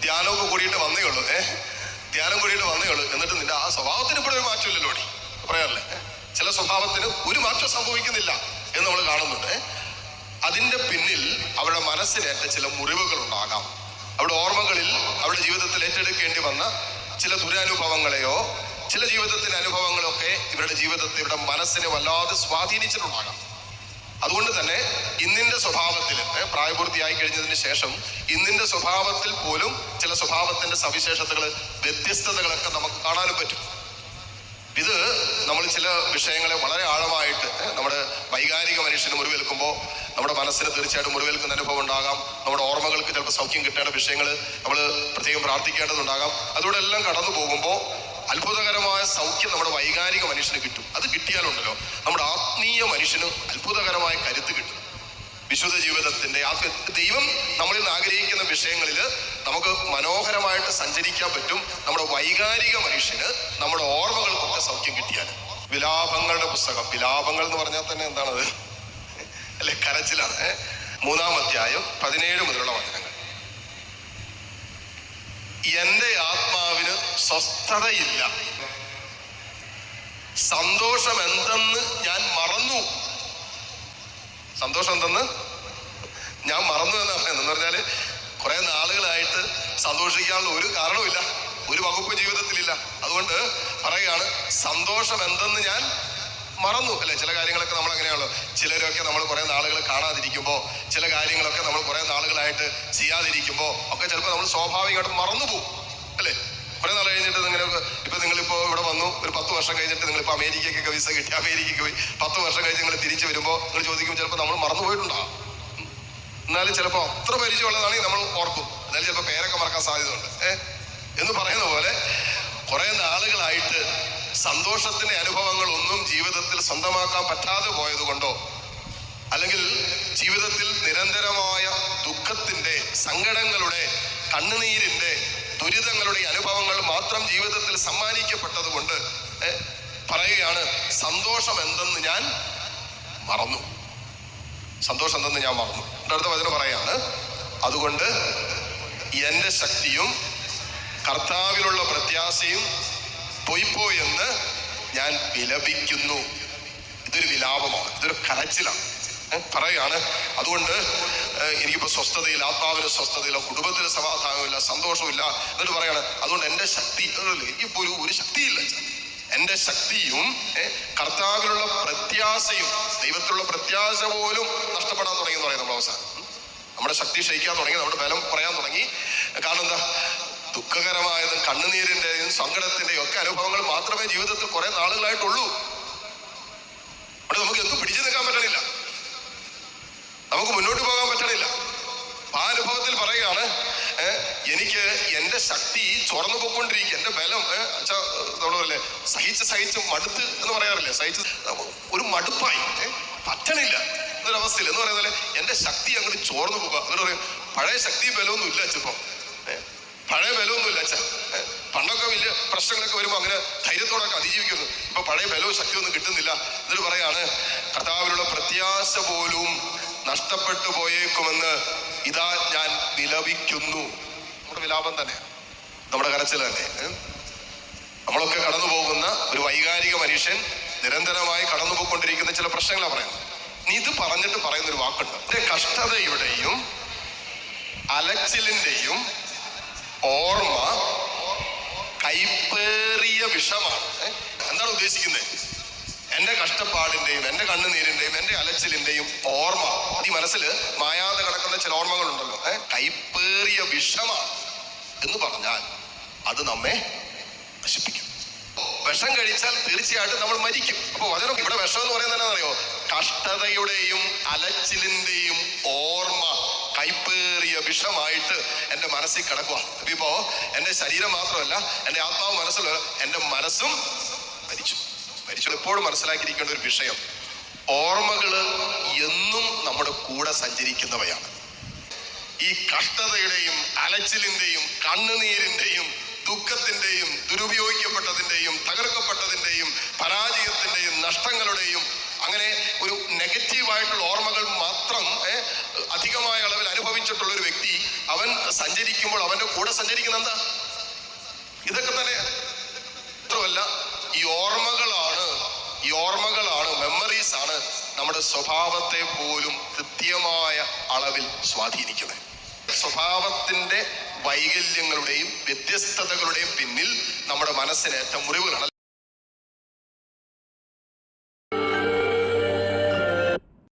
ധ്യാനമൊക്കെ കൂടിയിട്ട് വന്നേ ഉള്ളൂ. ഏ? ധ്യാനം കൂടിയിട്ട് വന്നേ ഉള്ളൂ. എന്നിട്ട് നിന്റെ ആ സ്വഭാവത്തിന് ഇപ്പോൾ ഒരു മാറ്റമില്ലല്ലോ പറയാറില്ലേ? ചില സ്വഭാവത്തിന് ഒരു മാറ്റം സംഭവിക്കുന്നില്ല എന്ന് നമ്മൾ കാണുന്നുണ്ട്? അതിന്റെ പിന്നിൽ അവരുടെ മനസ്സിനേറ്റ ചില മുറിവുകൾ ഉണ്ടാകാം അവരുടെ ഓർമ്മകളിൽ അവരുടെ ജീവിതത്തിൽ ഏറ്റെടുക്കേണ്ടി വന്ന ചില ദുരനുഭവങ്ങളെയോ ചില ജീവിതത്തിന്റെ അനുഭവങ്ങളൊക്കെ ഇവരുടെ ജീവിതത്തെ ഇവരുടെ മനസ്സിനെ വല്ലാതെ സ്വാധീനിച്ചിട്ടുണ്ടാകാം. അതുകൊണ്ട് തന്നെ ഇന്നിന്റെ സ്വഭാവത്തിൽ പ്രായപൂർത്തിയായി കഴിഞ്ഞതിന് ശേഷം ഇന്നിന്റെ സ്വഭാവത്തിൽ പോലും ചില സ്വഭാവത്തിന്റെ സവിശേഷതകൾ വ്യത്യസ്തതകളൊക്കെ നമുക്ക് കാണാനും പറ്റും. ഇത് നമ്മൾ ചില വിഷയങ്ങളെ വളരെ ആഴമായിട്ട് നമ്മുടെ വൈകാരിക മനുഷ്യന് മുറിവേൽക്കുമ്പോൾ നമ്മുടെ മനസ്സിന് തീർച്ചയായിട്ടും മുറിവേൽക്കുന്ന അനുഭവം ഉണ്ടാകാം. നമ്മുടെ ഓർമ്മകൾക്ക് ചിലപ്പോൾ സൗഖ്യം കിട്ടേണ്ട വിഷയങ്ങൾ നമ്മൾ പ്രത്യേകം പ്രാർത്ഥിക്കേണ്ടതുണ്ടാകാം. അതോടെ എല്ലാം കടന്നു പോകുമ്പോൾ അത്ഭുതകരമായ സൗഖ്യം നമ്മുടെ വൈകാരിക മനുഷ്യന് കിട്ടും. അത് കിട്ടിയാലുണ്ടല്ലോ. നമ്മുടെ ആത്മീയ മനുഷ്യന് അത്ഭുതകരമായ കരുത്ത് കിട്ടും. വിശുദ്ധ ജീവിതത്തിന്റെ ആത്മ ദൈവം നമ്മളിൽ നിന്ന് ആഗ്രഹിക്കുന്ന വിഷയങ്ങളിൽ നമുക്ക് മനോഹരമായിട്ട് സഞ്ചരിക്കാൻ പറ്റും നമ്മുടെ വൈകാരിക മനുഷ്യന് നമ്മുടെ ഓർമ്മകൾക്കൊക്കെ സൗഖ്യം കിട്ടിയാൽ വിലാപങ്ങളുടെ പുസ്തകം. വിലാപങ്ങൾ എന്ന് പറഞ്ഞാൽ തന്നെ എന്താണത്? അല്ലെ കരച്ചിലാണ്? മൂന്നാം അധ്യായം പതിനേഴ് മുതലുള്ള വചനങ്ങൾ. എന്റെ ആത്മാവിന് സ്വസ്ഥതയില്ല. സന്തോഷം എന്തെന്ന് ഞാൻ മറന്നു. സന്തോഷം എന്തെന്ന്? ഞാൻ മറന്നു എന്ന് പറയുന്നത് എന്ന് പറഞ്ഞാൽ കുറെ നാളുകളായിട്ട് സന്തോഷിക്കാനുള്ള ഒരു കാരണവുമില്ല. ഒരു വകുപ്പ് ജീവിതത്തിലില്ല. അതുകൊണ്ട് പറയുകയാണ് സന്തോഷം എന്തെന്ന് ഞാൻ മറന്നു. അല്ലെ? ചില കാര്യങ്ങളൊക്കെ നമ്മൾ അങ്ങനെയാണല്ലോ ചിലരൊക്കെ നമ്മൾ കുറെ നാളുകൾ കാണാതിരിക്കുമ്പോൾ ചില കാര്യങ്ങളൊക്കെ നമ്മൾ കുറെ നാളുകളായിട്ട് ചെയ്യാതിരിക്കുമ്പോൾ ഒക്കെ ചിലപ്പോൾ നമ്മൾ സ്വാഭാവികമായിട്ട് മറന്നു പോകും. അല്ലേ? കുറെ നാൾ കഴിഞ്ഞിട്ട് നിങ്ങൾ ഇപ്പൊ നിങ്ങളിപ്പോ ഇവിടെ വന്നു ഒരു പത്ത് വർഷം കഴിഞ്ഞിട്ട് നിങ്ങൾ ഇപ്പൊ അമേരിക്കയ്ക്കൊക്കെ വിസ കിട്ടി അമേരിക്കയ്ക്ക് പോയി. പത്ത് വർഷം കഴിഞ്ഞ് നിങ്ങൾ തിരിച്ചു വരുമ്പോൾ നിങ്ങൾ ചോദിക്കും ചിലപ്പോൾ നമ്മൾ മറന്നു പോയിട്ടുണ്ടാകും. എന്നാലും ചിലപ്പോൾ അത്ര പരിചയമുള്ളതാണെങ്കിൽ നമ്മൾ ഓർക്കും. എന്നാലും ചിലപ്പോൾ പേരൊക്കെ മറക്കാൻ സാധ്യതയുണ്ട്. ഏഹ് എന്ന് പറയുന്ന പോലെ കുറെ നാളുകളായിട്ട് സന്തോഷത്തിന്റെ അനുഭവങ്ങൾ ഒന്നും ജീവിതത്തിൽ സ്വന്തമാക്കാൻ പറ്റാതെ പോയതുകൊണ്ടോ? അല്ലെങ്കിൽ ജീവിതത്തിൽ നിരന്തരമായ ദുഃഖത്തിന്റെ സങ്കടങ്ങളുടെ കണ്ണുനീരിന്റെ ദുരിതങ്ങളുടെ അനുഭവങ്ങൾ മാത്രം ജീവിതത്തിൽ സമ്മാനിക്കപ്പെട്ടത് കൊണ്ട് പറയുകയാണ് സന്തോഷം എന്തെന്ന് ഞാൻ മറന്നു. സന്തോഷം എന്തെന്ന് ഞാൻ മറന്നു. അടുത്ത വചനം പറയാണ് അതുകൊണ്ട് എന്റെ ശക്തിയും കർത്താവിലുള്ള പ്രത്യാശയും പൊയ്പോയെന്ന് ഞാൻ വിലപിക്കുന്നു. ഇതൊരു വിലാപമാണ് ഇതൊരു കരച്ചിലാണ്. പറയുകയാണ് അതുകൊണ്ട് എനിക്കിപ്പോൾ എനിക്കിപ്പോ സ്വസ്ഥതയില്ല ആത്മാവിന് സ്വസ്ഥതയില്ല കുടുംബത്തിന് സമാധാനമില്ല സന്തോഷമില്ല. എന്നിട്ട് പറയാണ് അതുകൊണ്ട് എന്റെ ശക്തി എനിക്കിപ്പോൾ എനിക്കിപ്പോ ഒരു ഒരു ശക്തിയില്ല. എന്റെ ശക്തിയും കർത്താവിലുള്ള പ്രത്യാശയും ദൈവത്തിലുള്ള പ്രത്യാശ പോലും നഷ്ടപ്പെടാൻ തുടങ്ങി എന്ന് പറയുന്നത് നമ്മൾ അവസാനം നമ്മുടെ ശക്തി ക്ഷയിക്കാൻ തുടങ്ങി നമ്മുടെ ബലം കുറയാൻ തുടങ്ങി. കാരണം എന്താ? ദുഃഖകരമായതും കണ്ണുനീരിന്റെയും സങ്കടത്തിന്റെയും ഒക്കെ അനുഭവങ്ങൾ മാത്രമേ ജീവിതത്തിൽ കുറെ നാളുകളായിട്ടുള്ളൂ. അവിടെ നമുക്ക് എന്തും പിടിച്ചു നിൽക്കാൻ പറ്റണില്ല. നമുക്ക് മുന്നോട്ട് പോകാൻ പറ്റണില്ല. ആ അനുഭവത്തിൽ പറയുകയാണ് എനിക്ക് എന്റെ ശക്തി ചോർന്നു പോയിക്കൊണ്ടിരിക്കുക എന്റെ ബലം അച്ഛാ നമ്മൾ പറയില്ലേ സഹിച്ച് സഹിച്ച് മടുത്ത് എന്ന് പറയാറില്ലേ സഹിച്ച് ഒരു മടുപ്പായി പറ്റണില്ല. എന്നൊരവസ്ഥയിൽ എന്ന് പറയുന്നത് എന്റെ ശക്തി അങ്ങോട്ട് ചോർന്നു പോകുക എന്നിട്ട് പറയും പഴയ ശക്തി ബലമൊന്നും ഇല്ല അച്ഛപ്പോ പഴയ ബലമൊന്നുമില്ല അച്ഛാ. ഏ, പണ്ടൊക്കെ വലിയ പ്രശ്നങ്ങളൊക്കെ വരുമ്പോൾ അങ്ങനെ ധൈര്യത്തോടൊക്കെ അതിജീവിക്കുന്നു. ഇപ്പൊ പഴയ ബലവും ശക്തിയൊന്നും കിട്ടുന്നില്ല. എന്നിട്ട് പറയാണ് കർത്താവിലുള്ള പ്രത്യാശ പോലും നഷ്ടപ്പെട്ടു പോയേക്കുമെന്ന് ഇതാ ഞാൻ വിലപിക്കുന്നു. നമ്മുടെ വിലാപം തന്നെ. നമ്മുടെ കരച്ചിൽ തന്നെ. നമ്മളൊക്കെ കടന്നു പോകുന്ന ഒരു വൈകാരിക മനുഷ്യൻ നിരന്തരമായി കടന്നു പോയിക്കൊണ്ടിരിക്കുന്ന ചില പ്രശ്നങ്ങളാണ് പറയുന്നത്. നീ ഇത് പറഞ്ഞിട്ട് പറയുന്ന ഒരു വാക്കുണ്ട് കഷ്ടതയുടെയും അലച്ചിലിന്റെയും ഓർമ്മ കൈപ്പേറിയ വിഷമാണ്? എന്താണ് ഉദ്ദേശിക്കുന്നത് എന്റെ കഷ്ടപ്പാടിന്റെയും എന്റെ കണ്ണുനീരിന്റെയും എന്റെ അലച്ചിലിന്റെയും ഓർമ്മ. ഈ മനസ്സിൽ മായാതെ കിടക്കുന്ന ചില ഓർമ്മകളുണ്ടല്ലോ. ഏ? കൈപ്പേറിയ വിഷമാണ് എന്ന് പറഞ്ഞാൽ അത് നമ്മെ നശിപ്പിക്കും. വിഷം കഴിച്ചാൽ തീർച്ചയായിട്ടും നമ്മൾ മരിക്കും. അപ്പൊ വചനം ഇവിടെ വിഷം എന്ന് പറയുന്നത് എന്താണെന്നറിയോ കഷ്ടതയുടെയും അലച്ചിലിന്റെയും ഓർമ്മ. കൈപ്പേറിയ വിഷമായിട്ട് എന്റെ മനസ്സിൽ കിടക്കുക അപ്പൊ ഇപ്പോ എന്റെ ശരീരം മാത്രമല്ല എന്റെ ആത്മാവ് മനസ്സിലല്ല എന്റെ മനസ്സും മരിച്ചു. മരിച്ചു. എപ്പോഴും മനസ്സിലാക്കിയിരിക്കേണ്ട ഒരു വിഷയം ഓർമ്മകൾ എന്നും നമ്മുടെ കൂടെ സഞ്ചരിക്കുന്നവയാണ്. ഈ കഷ്ടതയുടെയും അലച്ചിലിന്റെയും കണ്ണുനീരിന്റെയും ദുഃഖത്തിന്റെയും ദുരുപയോഗിക്കപ്പെട്ടതിന്റെയും തകർക്കപ്പെട്ടതിന്റെയും പരാജയത്തിന്റെയും നഷ്ടങ്ങളുടെയും അങ്ങനെ ഒരു നെഗറ്റീവായിട്ടുള്ള അനുഭവിച്ചിട്ടുള്ള ഒരു വ്യക്തി അവൻ സഞ്ചരിക്കുമ്പോൾ അവന്റെ കൂടെ സഞ്ചരിക്കുന്ന എന്താ? ഇതൊക്കെ തന്നെ മാത്രമല്ല ഈ ഓർമ്മകളാണ് ഈ ഓർമ്മകളാണ് മെമ്മറീസ് ആണ് നമ്മുടെ സ്വഭാവത്തെ പോലും കൃത്യമായ അളവിൽ സ്വാധീനിക്കുന്നത്. സ്വഭാവത്തിന്റെ വൈകല്യങ്ങളുടെയും വ്യത്യസ്തതകളുടെയും പിന്നിൽ നമ്മുടെ മനസ്സിനേറ്റ മുറിവുകളാണ്.